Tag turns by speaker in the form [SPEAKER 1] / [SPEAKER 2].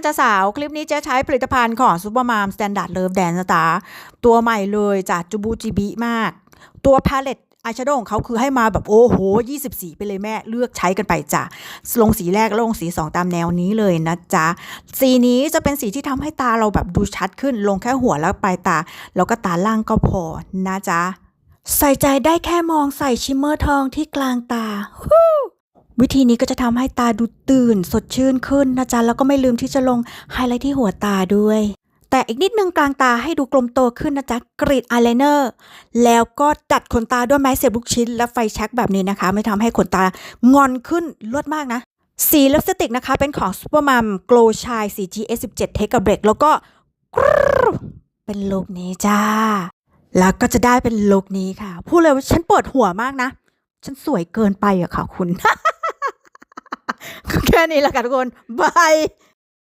[SPEAKER 1] ค่ะจะสาว คลิปนี้จะใช้ผลิตภัณฑ์ของ Supermom Standard Love Dance Star ตัวใหม่เลยจากจูบูจิบิมาก ตัวพาเลตอายแชโดว์ของเขาคือให้มาแบบโอ้โห 20 สีไปเลยแม่เลือกใช้กันไปจ้ะลงสีแรกแล้วลงสี 2 ตามแนวนี้เลยนะจ๊ะ สีนี้จะเป็นสีที่ทำให้ตาเราแบบดูชัดขึ้น ลงแค่หัวแล้วปลายตา แล้วก็ตาล่างก็พอนะจ๊ะ ใส่ใจได้แค่มองใส่ชิมเมอร์ทองที่กลางตา วิธีนี้ก็จะทำให้ตาดูตื่น สดชื่นขึ้นนะจ๊ะแล้วก็ไม่ลืมที่จะลงไฮไลท์ที่หัวตาด้วย แต่อีกนิดนึงกลางตาให้ดูกลมโตขึ้นนะจ๊ะกรีดอายไลเนอร์แล้วก็ดัดขนตาด้วยไม้เสียบลูกชิ้น และไฟแช็กแบบนี้นะคะ ไม่ทำให้ขนตางอนขึ้นลวดมากนะสีลิปสติกนะคะ เป็นของ Supermom Glow Shine 4G S17 Take a Break แล้วก็เป็นลุคนี้จ้า แล้วก็จะได้เป็นลุคนี้ค่ะ พูดเลยว่าฉันปวดหัวมากนะ ฉันสวยเกินไปอะค่ะคุณ แค่นี้